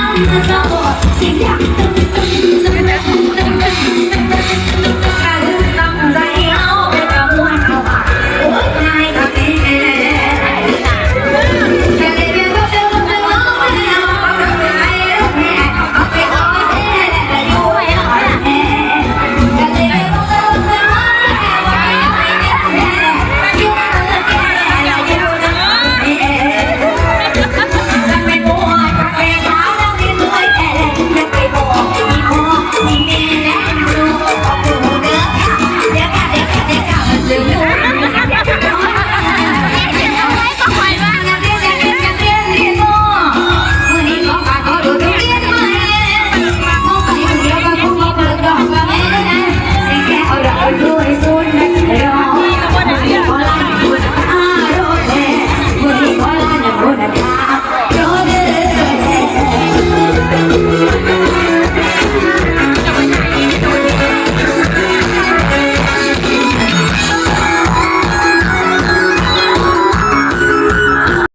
нам на завод, всегда